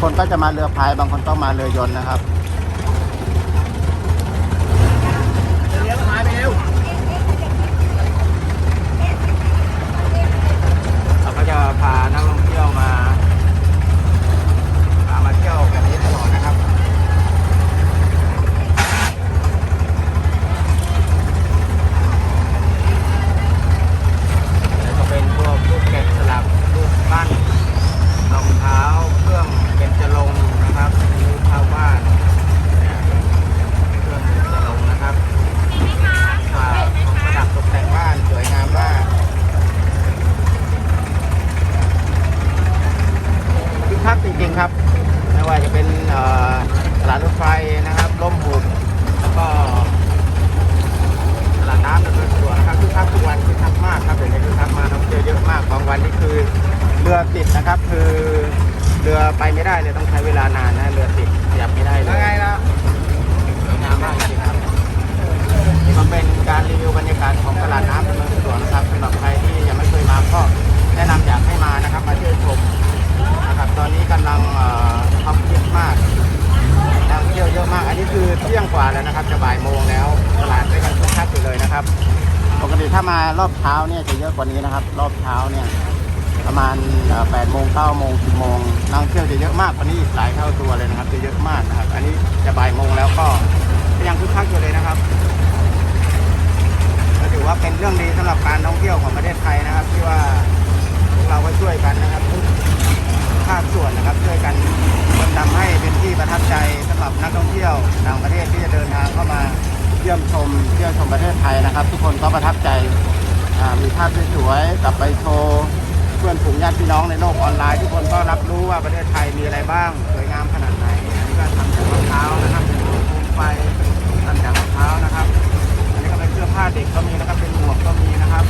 คนก็จะมาเรือพาย บางคนต้องมาเรือยนต์นะครับเลี้ยงหายไปเร็วเราก็จะพานักท่องเที่ยวมาพามาเที่ยวแบบนี้ตลอดนะครับแล้วก็เป็นพวกลูกแกะสลักลูกปั้นรองเท้าเครื่องเป็นจะลงค์นะครับลูกข้าวบ้านเนี่ยเครื่องเป็นจะลงค์นะครับฝาของประดับตกแต่งบ้านสวยงามมาก คึกคักจริงๆครับ ไม่ว่าจะเป็นเอ่อตลาดรถไฟนะครับร่มหุบแล้วก็ตลาดน้ำดำเนินสะดวกนะครับคึกคักทุกวันคึกคักมากครับเดี๋ยวนี้คึกคักมากนักท่องเที่ยวเยอะมากบาง วันนี่คือเรือติดนะครับ คือเรือไปไม่ได้เลยต้องใช้เวลานานนะเรือติดขยับไม่ได้เลแล้วยไงล่ะสวยงามมากจริงๆครับนี่ก็เป็นการรีวิวบรรยากาศของตลาดน้ำดำเนินสะดวกนะครับสำหรับใครที่ยังไม่เคยมาก็แนะนำอยากให้มานะครับมาเที่ยวชมนะครับตอนนี้กำลังเอ่อทำคลิปมากนักท่องเที่ยวเยอะมาก อันนี้คือเที่ยงกว่าแล้วนะครับจะบ่ายโมงแล้วตลาดก็ยังคึกคักอยู่เลยนะครับ ปกติถ้ามารอบเช้าเนี่ยจะเยอะกว่านี้นะครับ รอบเช้าเนี่ยประมาณแปดโมงเก้าโมงสิบโมงนักท่องเที่ยวจะเยอะมากกว่านี้หลายเท่าตัวเลยนะครับ จะเยอะมากนะครับ อันนี้จะบ่ายโมงแล้วก็ยังคึกคักอยู่เลยนะครับก็ถือว่าเป็นเรื่องดีสำหรับการท่องเที่ยวของประเทศไทยนะครับ ที่ว่าพวกเราก็ช่วยกันนะครับทุกภาคส่วนนะครับช่วยกันจนทำให้เป็นที่ประทับใจสำหรับนักท่องเที่ยวต่างประเทศที่จะเดินทางเข้ามา เยี่ยมชมเที่ยวชมประเทศไทยนะครับ ทุกคนก็ประทับใจมีภาพสวยๆกลับไปโชว์เพื่อนฝูงญาติพี่น้องในโลกออนไลน์ ทุกคนก็รับรู้ว่าประเทศไทยมีอะไรบ้างสวยงามขนาดไหนอันนี้ก็ทำจากมะพร้าวนะครับเป็นโคมไฟทำจากมะพร้าวนะครับ อันนี้ก็เป็นเสื้อผ้าเด็กก็มีนะครับเป็นหมวกก็มีนะครับ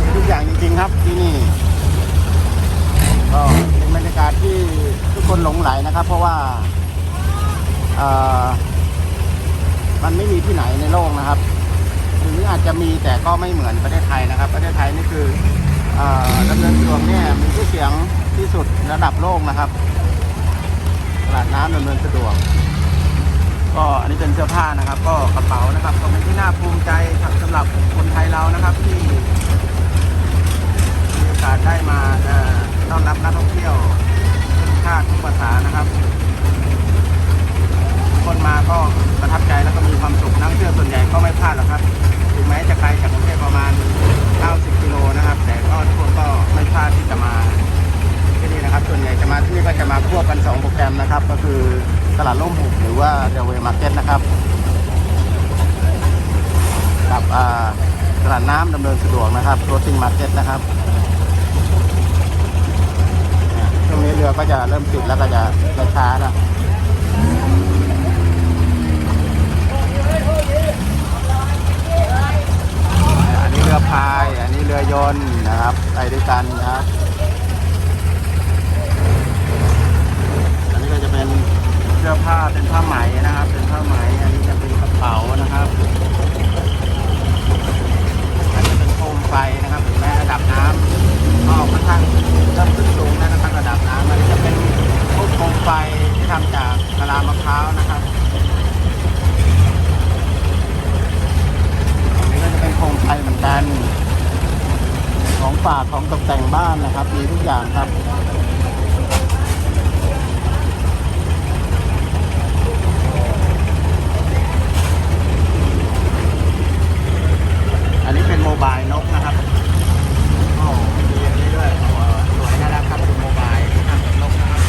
มีทุกอย่างจริงๆครับที่นี่ก็เป็นบรรยากาศที่ทุกคนหลงไหลนะครับ เพราะว่าอ่อ มันไม่มีที่ไหนในโลกนะครับหรืออาจจะมีแต่ก็ไม่เหมือนประเทศไทยนะครับ ประเทศไทยนี่คือเอ่อดำเนินสะดวกเนี่ยมีชื่อเสียงที่สุดระดับโลกนะครับตลาดน้ำดำเนินสะดวก ก็อันนี้เป็นเสื้อผ้านะครับ ก็กระเป๋านะครับ ก็เป็นที่น่าภูมิใจสำหรับคนไทยเรานะครับที่มีโอกาสได้มาต้อนรับนักท่องเที่ยว หรือว่าเดลเวย์มาร์เก็ตนะครับ กับตลาดน้ำดำเนินสะดวกนะครับโรติงมาร์เก็ตนะครับเนี่ยช่วงนี้เรือก็จะเริ่มติดแล้วก็จะช้าๆแล้วอันนี้เรือพาย อันนี้เรือยนต์นะครับ ไปด้วยกันนะครับ อันนี้ก็จะเป็นเสื้อผ้าเป็นผ้าไหมนะครับ เป็นผ้าไหมอันนี้จะเป็นกระเป๋านะครับอันนี้เป็นโคมไฟนะครับแม้ระดับน้ำก็ค่อนข้างเริ่มขึ้นสูงแล้วนะครับระดับน้ำอันนี้จะเป็นพวกโคมไฟที่ทำจากกะลามะพร้าวนะครับอันนี้ก็จะเป็นโคมไฟเหมือนกัน ของฝากของตกแต่งบ้านนะครับ มีทุกอย่างครับ อันนี้เป็นโมบายนกนะครับโอ้มีอย่างนี้ด้วยสวยน่ารักครับเป็นโมบายทำจากนกนะครับ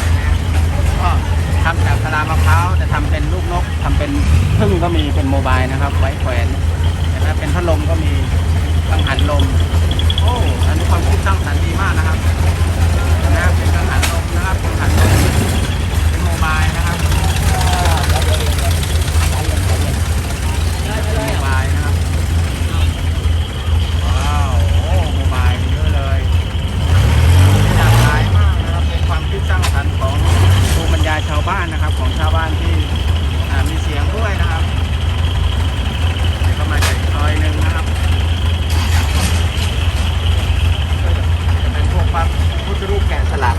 ก็ทำจากสลามำเป็นลูกนกทำเป็นพึ่งก็มีเป็นโมบายนะครับ ไว้แขวนเห็นไหมเป็นพัดลมก็มีกังหันลม โอ้อันนี้ความคิดสร้างสรรค์ดีมากนะครับนไหมเป็นกังหันลมนะครับกังหันลมเป็นโมบายนะครับเป็นโมบายนะครับว้าวโอ้โมบายเยอะเลย หลากหลายมากนะครับเป็นความคิดสร้างสรรค์ของภูมิปัญญาชาวบ้านนะครับ ของชาวบ้านที่อ่ามีเสียงด้วยนะครับนี่ก็มาจากอีกซอยหนึ่งนะครับจะเป็นพวกพระพุทธรูปแกะสลัก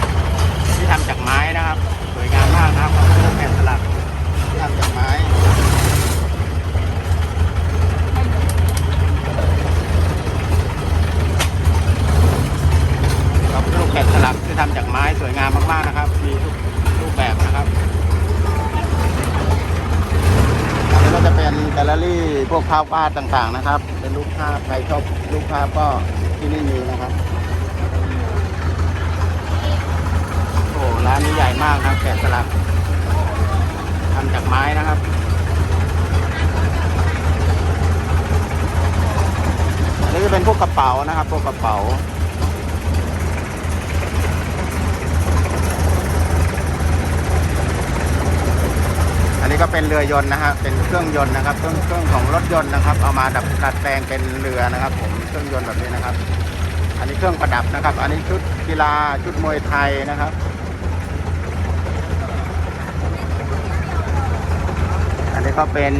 ที่ทำจากไม้นะครับ สวยงามมากนะครับพระพุทธรูปแกะสลักที่ทำจากไม้พระพุทธรูปแกะสลัก ทำจากไม้สวยงามมากๆนะครับ มีทุกรูปแบบนะครับอันนี้ก็จะเป็นแกลเลอรี่พวกภาพวาดต่างๆนะครับ เป็นรูปภาพใครชอบรูปภาพก็ที่นี่มีนะครับโอ้ร้านนี้ใหญ่มากครับแกะสลักทำจากไม้นะครับอันนี้จะเป็นพวกกระเป๋านะครับ พวกกระเป๋า อันนี้ ก็เป็นเรือยนต์นะฮะเป็นเครื่องยนต์นะครับ เครื่องเครื่องของรถยนต์นะครับ เอามาดัดดัดแปลงเป็นเรือนะครับผมเครื่องยนต์แบบนี้นะครับ อันนี้เครื่องประดับนะครับ อันนี้ชุดกีฬาชุดมวยไทยนะครับอันนี้ก็เป็น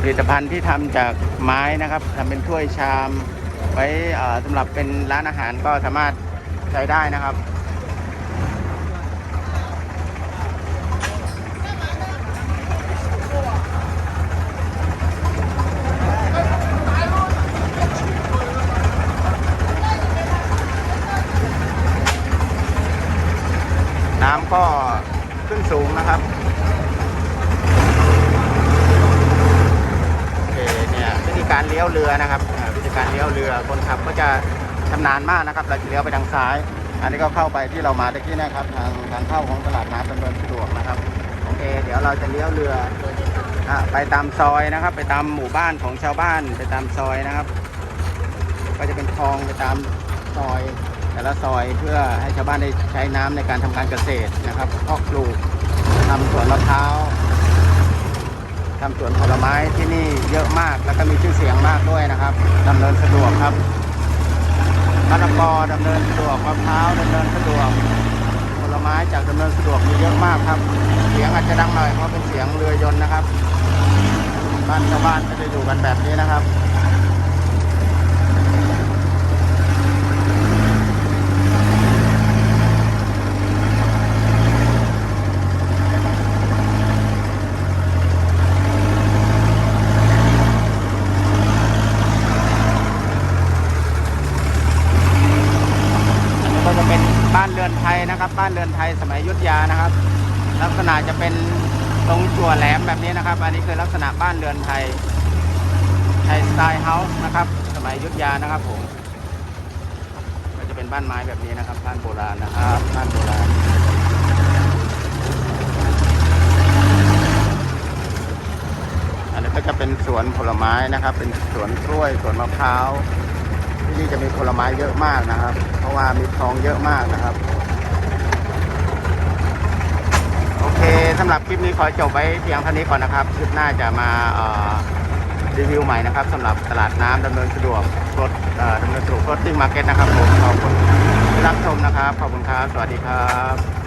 ผลิตภัณฑ์ที่ทำจากไม้นะครับทำเป็นถ้วยชาม ไว้เอ่อสำหรับเป็นร้านอาหารก็สามารถใช้ได้นะครับ น้ำ ก็ขึ้นสูงนะครับโอเคเนี่ยวิธีการเลี้ยวเรือนะครับวิธีการเลี้ยวเรือคนขับก็จะชำนาญมากนะครับเราจะเลี้ยวไปทางซ้าย อันนี้ก็เข้าไปที่เรามาตะกี้นะครับ ทางทางเข้าของตลาดน้ำดำเนินสะดวกนะครับโอเค เดี๋ยวเราจะเลี้ยวเรืออไปตามซอยนะครับ ไปตามหมู่บ้านของชาวบ้านไปตามซอยนะครับ ก็จะเป็นคลองไปตามซอย แต่ละซอยเพื่อให้ชาวบ้านได้ใช้น้ำในการทำการเกษตรนะครับพาะปลูกทำสวนมะพร้าวทำสวนผลไม้ที่นี่เยอะมากแล้วก็มีชื่อเสียงมากด้วยนะครับดำเนินสะดวกครับมะละกอดำเนินสะดวกมะพร้าวดำเนินสะดวกผลไม้จากดำเนินสะดวกมีเยอะมากครับ เสียงอาจจะดังหน่อยเพราะเป็นเสียงเรือยนต์นะครับ บ้านชาวบ้านก็จะอยู่กันแบบนี้นะครับ ก็จะเป็นบ้านเรือนไทยนะค รือนไทยสมัยยุทธยานะครับ ลักษณะจะเป็นตรงจั่วแหลมแบบนี้นะครับ อันนี้คือลักษณะบ้านเรือนไทยไทยสไตล์เฮาส์นะครับ สมัยยุทธยานะครับผมก็จะเป็นบ้านไม้แบบนี้นะครับบ้านโบราณนะครับบ้านโบราณอันนี้ก็จะเป็นสวนผลไม้นะครับ เป็นสวนกล้วยสวนมะพร้าวที่นี่จะมีผลไม้เยอะมากนะครับ เพราะว่ามีคลองเยอะมากนะครับ โอเค สำหรับคลิปนี้ขอจบไว้เพียงเท่านี้ก่อนนะครับคลิปหน้าจะมารีวิวใหม่นะครับสำหรับตลาดน้ำดำเนินสะดวกรถดำเนินสะดวกรถติ้งมาร์เก็ตนะครับผมขอบคุณรับชมนะครับ ขอบคุณครับ สวัสดีครับ